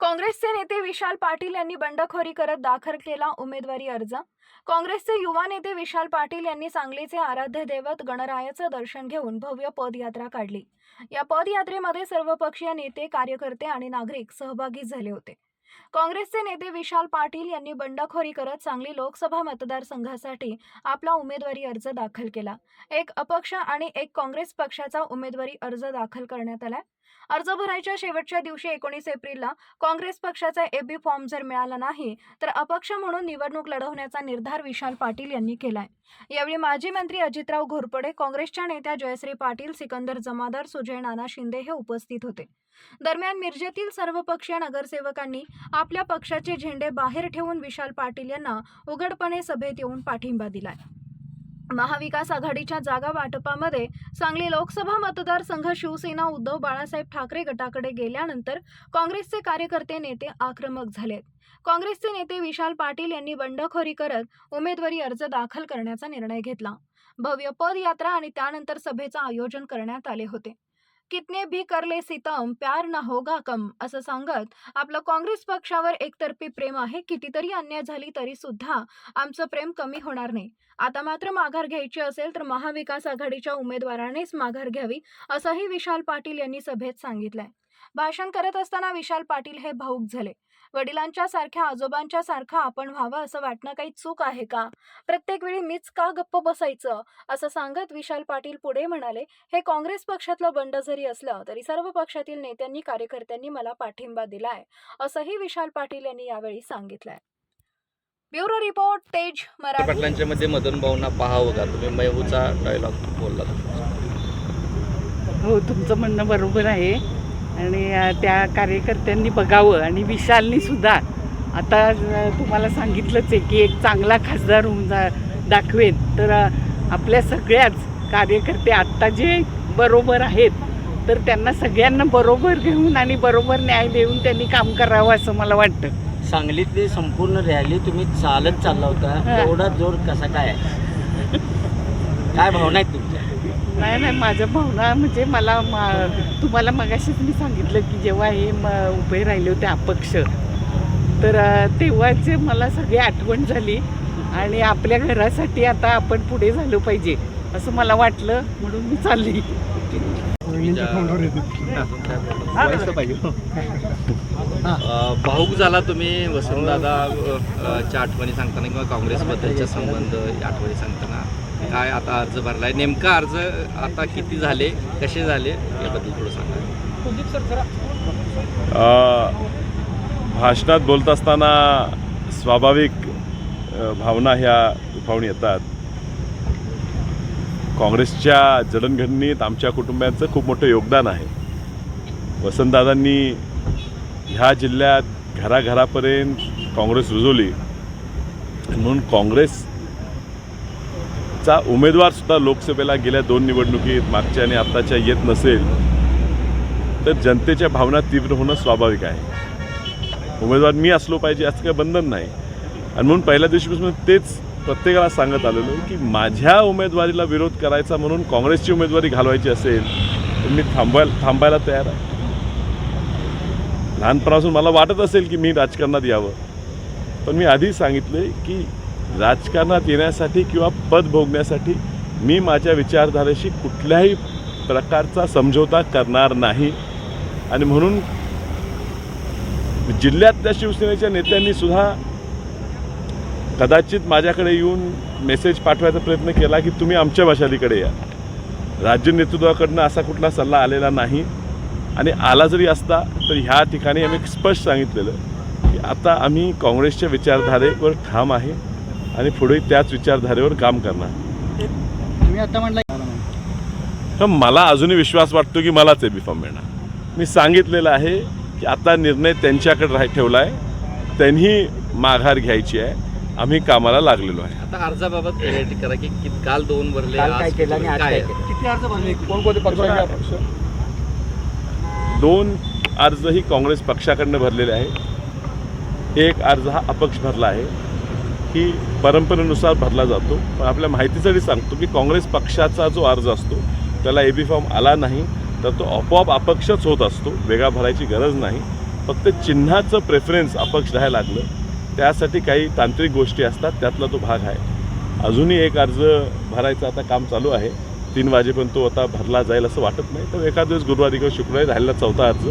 काँग्रेसचे नेते विशाल पाटील यांनी बंडखोरी करत दाखल केला उमेदवारी अर्ज. काँग्रेसचे युवा नेते विशाल पाटील यांनी सांगलीचे आराध्य दैवत गणरायाचं दर्शन घेऊन भव्य पदयात्रा काढली. या पदयात्रेमध्ये सर्वपक्षीय नेते कार्यकर्ते आणि नागरिक सहभागी झाले होते. काँग्रेसचे नेते विशाल पाटील यांनी बंडखोरी करत सांगली लोकसभा मतदारसंघासाठी आपला उमेदवारी अर्ज दाखल केला. एक अपक्ष आणि एक काँग्रेस पक्षाचा उमेदवारी अर्ज दाखल करण्यात आलाय अर्ज भरायच्या शेवटच्या दिवशी एकोणीस एप्रिलला काँग्रेस पक्षाचा एबी फॉर्म जर मिळाला नाही तर अपक्ष म्हणून निवडणूक लढवण्याचा निर्धार विशाल पाटील यांनी केलाय. यावेळी माजी मंत्री अजितराव घोरपडे काँग्रेसच्या नेत्या जयश्री पाटील सिकंदर जमादार सुजय नाना शिंदे हे उपस्थित होते. दरम्यान मिरजेतील सर्वपक्षीय नगरसेवकांनी आपल्या पक्षाचे झेंडे बाहेर ठेवून विशाल पाटील यांना उघडपणे सभेत येऊन पाठिंबा दिलाय. महाविकास आघाडीच्या जागा वाटपामध्ये सांगली लोकसभा मतदारसंघ शिवसेना उद्धव बाळासाहेब ठाकरे गटाकडे गेल्यानंतर काँग्रेसचे कार्यकर्ते नेते आक्रमक झालेत. काँग्रेसचे नेते विशाल पाटील यांनी बंडखोरी करत उमेदवारी अर्ज दाखल करण्याचा निर्णय घेतला. भव्य पदयात्रा आणि त्यानंतर सभेचं आयोजन करण्यात आले होते. कितने भी करले सितम प्यार ना होगा कम असं सांगत आपलं काँग्रेस पक्षावर एकतर्फी प्रेम आहे कितीतरी अन्याय झाली तरी सुद्धा आमचं प्रेम कमी होणार नाही. आता मात्र माघार घ्यायची असेल तर महाविकास आघाडीच्या उमेदवारानेच माघार घ्यावी असंही विशाल पाटील यांनी सभेत सांगितलंय. भाषण करत असताना विशाल पाटील हे भाऊक झाले. वडिलांच्या सारख्या आजोबांच्या सारखं आपण व्हावं असं वाटणं काही चूक आहे का? प्रत्येक वेळी मीच का गप्प बसायचं? असं सांगत विशाल पाटील पुढे म्हणाले हे काँग्रेस पक्षातलं बंड जरी असलं तरी सर्व पक्षातील नेत्यांनी कार्यकर्त्यांनी मला पाठिंबा दिलाय असंही विशाल पाटील यांनी यावेळी सांगितलंय. ब्युरो रिपोर्ट तेज मराठी. पाटलांच्या मध्ये मदन भाऊंना पाहावं का तुम्ही मैहूचा डायलॉग बोलला. हो तुमचं म्हणणं बरोबर आहे. आणि त्या कार्यकर्त्यांनी बघावं आणि विशालनी सुद्धा आता तुम्हाला सांगितलंच आहे की एक चांगला खासदार होऊन जा दाखवेन तर आपल्या सगळ्याच कार्यकर्ते आत्ता जे बरोबर आहेत तर त्यांना सगळ्यांना बरोबर घेऊन आणि बरोबर न्याय देऊन त्यांनी काम करावं असं मला वाटतं सांगलीतली संपूर्ण रॅली तुम्ही चालत चालला होता. एवढा जोर कसा काय आहे? काय भावना आहेत तुमच्या? नाही नाही माझ्या भावना म्हणजे मला मा तुम्हाला मगाशीच मी सांगितलं की जेव्हा हे म उभे राहिले होते अपक्ष तर तेव्हाचे मला सगळी आठवण झाली आणि आपल्या घरासाठी आता आपण पुढे झालं पाहिजे असं मला वाटलं म्हणून मी चालली. भाऊक झाला तुम्ही वसंतदादा अं, च्या आठवणी सांगताना किंवा काँग्रेसबद्दलच्या संबंध या आठवणी सांगताना? काय आता अर्ज भरलाय? नेमका अर्ज आता किती झाले? कसे झाले? याबद्दल थोडं सांगा. अ, भाषणात बोलत असताना स्वाभाविक भावना ह्या उफावून येतात. काँग्रेसच्या जडणघडणीत आमच्या कुटुंबियांचं खूप मोठं योगदान आहे. वसंतदादांनी ह्या जिल्ह्यात घराघरापर्यंत काँग्रेस रुजवली. म्हणून काँग्रेसचा उमेदवारसुद्धा लोकसभेला गेल्या दोन निवडणुकीत मागच्या आणि आत्ताच्या येत नसेल तर जनतेच्या भावना तीव्र होणं स्वाभाविक आहे. उमेदवार मी असलो पाहिजे असं काही बंधन नाही. आणि म्हणून पहिल्या दिवशीपासून तेच प्रत्येकाला सांगत आलेलो की माझ्या उमेदवारीला विरोध करायचा म्हणून काँग्रेसची उमेदवारी घालवायची असेल तर मी थांबायला थांबायला तयार आहे. लहानपणापासून मला वाटत असेल की मी राजकारणात यावं. पण मी आधी सांगितले की राजकारणात येण्यासाठी किंवा पद भोगण्यासाठी मी माझ्या विचारधारेशी कुठल्याही प्रकारचा समझोता करणार नाही. आणि म्हणून जिल्ह्यातल्या शिवसेनेच्या नेत्यांनी सुद्धा कदाचित माझ्याकडे येऊन मेसेज पाठवायचा प्रयत्न केला की तुम्ही आमच्या भाषालीकडे या. राज्य नेतृत्वाकडनं असा कुठला सल्ला आलेला नाही. आणि आला जरी असता तर ह्या ठिकाणी आम्ही स्पष्ट सांगितलेलं की आता आम्ही काँग्रेसच्या विचारधारेवर ठाम आहे. आणि पुढे त्याच विचारधारेवर काम करणार. तुम्ही आता म्हणला तर मला अजूनही विश्वास वाटतो की मलाच ए बी फॉर्म मिळणार. मी सांगितलेलं आहे की आता निर्णय त्यांच्याकडे राह ठेवला आहे त्यांनी माघार घ्यायची आहे. आम्ही कामाला लागलेलो आहे. आता अर्जाबाबत क्लॅरिटी करा की कित- काल दोन भरले काल काय आज केलं आणि आज काय काय केलं? किती अर्ज भरले? दोन अर्ज ही काँग्रेस पक्षाकडनं भरलेले आहे एक अर्ज हा अपक्ष भरला आहे. ही परंपरेनुसार भरला जातो. पण आपल्या माहितीसाठी सांगतो की काँग्रेस पक्षाचा जो अर्ज असतो त्याला ए बी फॉर्म आला नाही तर तो आपोआप अपक्षच होत असतो वेगळा भरायची गरज नाही. फक्त चिन्हाचं प्रेफरन्स अपक्ष राहायला लागलं. त्यासाठी काही तांत्रिक गोष्टी असतात त्यातला तो भाग आहे. अजूनही एक अर्ज भरायचं आता काम चालू आहे. तीन वाजेपर्यंत तो आता भरला जाईल असं वाटत नाही. तर एखाद दिवस गुरुवारी किंवा शुक्रवारी राहिलेला चौथा अर्ज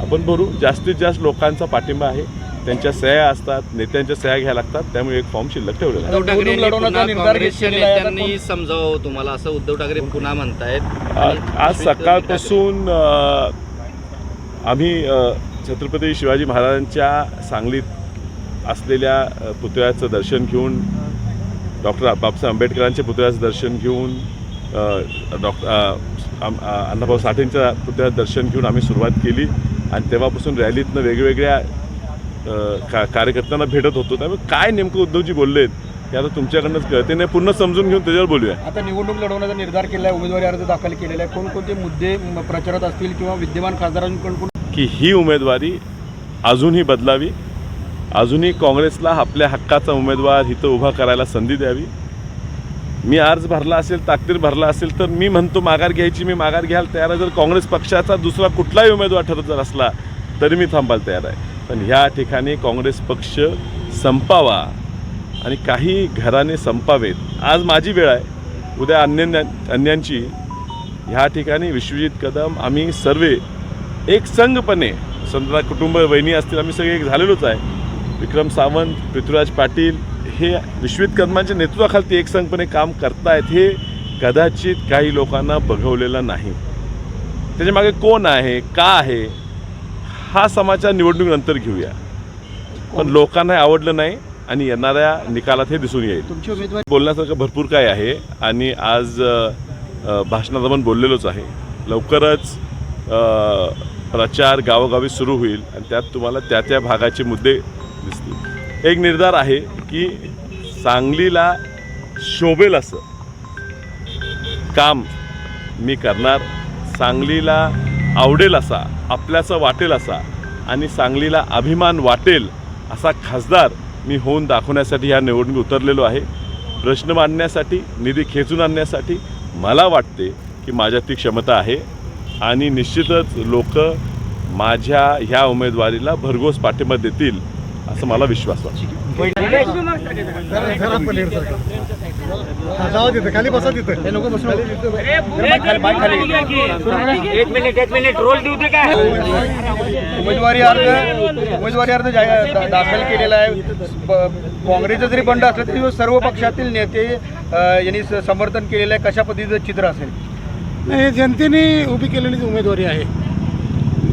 आपण भरू. जास्तीत जास्त लोकांचा पाठिंबा आहे. त्यांच्या सह्या असतात नेत्यांच्या सह्या घ्यायला लागतात त्यामुळे एक फॉर्म शिल्लक ठेवलेला आहे. उद्धव ठाकरे यांनी लढवण्याचा पुन्हा निर्धार काँग्रेसच्या घेतलेला आहे. आता नेत्यांनी समजावं तुम्हाला असं उद्धव ठाकरे पुन्हा म्हणतायत. आ- आज सकाळपासून अ, आम्ही अ, छत्रपती शिवाजी महाराजांच्या सांगलीत असलेल्या अ, पुतळ्याचं दर्शन घेऊन डॉक्टर बाबासाहेब आंबेडकरांच्या पुतळ्याचं दर्शन घेऊन डॉक्टर अण्णाभाऊ साठेंच्या पुतळ्याचं दर्शन घेऊन आम्ही सुरुवात केली. आणि तेव्हापासून रॅलीतनं वेगवेगळ्या का कार्यकर्त्यांना भेटत होतो. त्यामुळे काय नेमकं उद्धवजी बोललेत हे आता तुमच्याकडनंच कळते. नाही पूर्ण समजून घेऊन त्याच्यावर बोलूया. आता निवडणूक लढवण्याचा निर्धार केला आहे उमेदवारी अर्ज दाखल केलेला आहे. कोणकोणते मुद्दे प्रचारात असतील किंवा विद्यमान खासदारांकडून की ही उमेदवारी अजूनही बदलावी अजूनही काँग्रेसला आपल्या हक्काचा उमेदवार इथं उभा करायला संधी द्यावी. मी अर्ज भरला असेल ताकदीर भरला असेल तर मी म्हणतो माघार घ्यायची मी माघार घ्यायला तयार आहे. जर काँग्रेस पक्षाचा दुसरा कुठलाही उमेदवार ठरत जर असला तरी मी थांबायला तयार आहे. पण ह्या ठिकाणी काँग्रेस पक्ष संपावा आणि काही घराने संपावेत. आज माझी वेळ आहे. उद्या अन्य अन्यांची. ह्या ठिकाणी विश्वजित कदम आम्ही सर्वे एक संघपणे समजा कुटुंब वहिनी असतील आम्ही सगळे एक झालेलोच आहे. विक्रम सावंत पृथ्वीराज पाटील हे विश्वजित कदमांच्या नेतृत्वाखाली एक संघपणे काम करतायत हे कदाचित काही लोकांना बघवलेलं नाही. त्याच्यामागे कोण आहे का आहे? हा समाचार निवडणुकीनंतर घेऊया. पण लोकांना आवडलं नाही आणि येणाऱ्या निकालात हे दिसून येईल. बोलण्यासारखं भरपूर काय आहे आणि आज भाषणात आपण बोललेलोच आहे. लवकरच प्रचार गावोगावी सुरू होईल आणि त्यात तुम्हाला त्या त्या भागाचे मुद्दे दिसतील. एक निर्धार आहे की सांगलीला शोभेल असं. काम मी करणार. सांगलीला आवडेल असा आपल्याचं वाटेल असा आणि सांगलीला अभिमान वाटेल असा खासदार मी होऊन दाखवण्यासाठी ह्या निवडणूक उतरलेलो आहे. प्रश्न मांडण्यासाठी निधी खेचून आणण्यासाठी मला वाटते की माझ्यात ती क्षमता आहे आणि निश्चितच लोक माझ्या ह्या उमेदवारीला भरघोस पाठिंबा देतील असं मला विश्वास वाटतो. एक मिनिट एक मिनिट रोल देऊ दे काय उमेदवारी अर्ज उमेदवारी अर्ज दाखल केलेला आहे. काँग्रेसचं जरी बंड असलं तरी सर्व पक्षातील नेते यांनी स- समर्थन केलेलं आहे. कशा पद्धतीचं चित्र असेल? नाही हे जनतेने उभी केलेली जी उमेदवारी आहे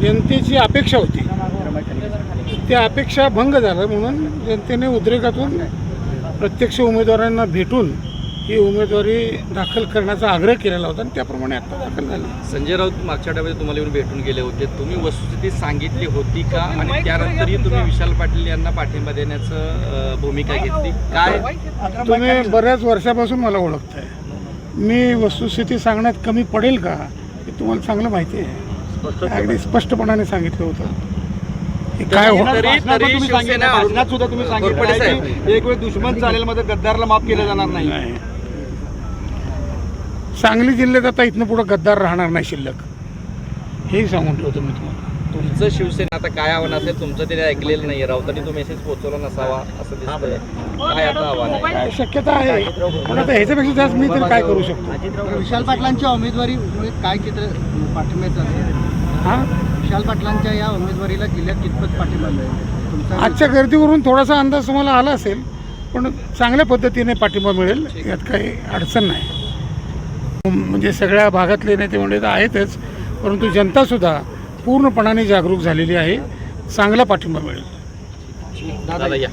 जनतेची अपेक्षा होती. त्या अपेक्षा भंग झालं म्हणून जनतेने उद्रेकातून प्रत्यक्ष उमेदवारांना भेटून ही उमेदवारी दाखल करण्याचा आग्रह केलेला होता आणि त्याप्रमाणे आता दाखल झाली. संजय राऊत मागच्या आठवड्यात तुम्हाला येऊन भेटून गेले होते. तुम्ही वस्तुस्थिती सांगितली होती का? आणि त्यानंतरही तुम्ही विशाल पाटील यांना पाठिंबा देण्याचं भूमिका घेतली. काय? तुम्ही बऱ्याच वर्षापासून मला ओळखताय. मी वस्तुस्थिती सांगण्यात कमी पडेल का? हे तुम्हाला चांगलं माहिती आहे. अगदी स्पष्टपणाने सांगितलं होतं. हे काय हो? भाषणात तुम्ही सांगितलं सुद्धा तुम्ही एक वेळ दुश्मन चालेल मात्र गद्दारला माफ केलं जाणार नाही. नाही. सांगली जिल्ह्यात आता इथनं पुढं गद्दार राहणार नाही शिल्लक. हेही सांगून ठेवतो मी तुम्हाला. तुमचं शिवसेना आता काय आव्हान असेल तुमचं त्याने ऐकलेलं नाही राऊतांनी तो मेसेज पोहोचवला नसावा असं दिसतंय. काय आता आव्हान आहे? काय शक्यता आहे. पण आता ह्याच्यापेक्षा जास्त मी तरी काय करू शकतो? विशाल पाटलांच्या उमेदवारीमुळे काय चित्र पाठिंब्याचं असेल? हा? विशाल पाटलांच्या या उमेदवारीला जिल्ह्यात कितपत पाठिंबा मिळेल? तुमचा आजच्या गर्दीवरून थोडासा अंदाज तुम्हाला आला असेल पण चांगल्या पद्धतीने पाठिंबा मिळेल यात काही अडचण नाही. म्हणजे सगळ्या भागातले नेते म्हणजे तर आहेतच परंतु जनतासुद्धा पूर्णपणाने जागरूक झालेली आहे. चांगला पाठिंबा मिळेल. दादा या.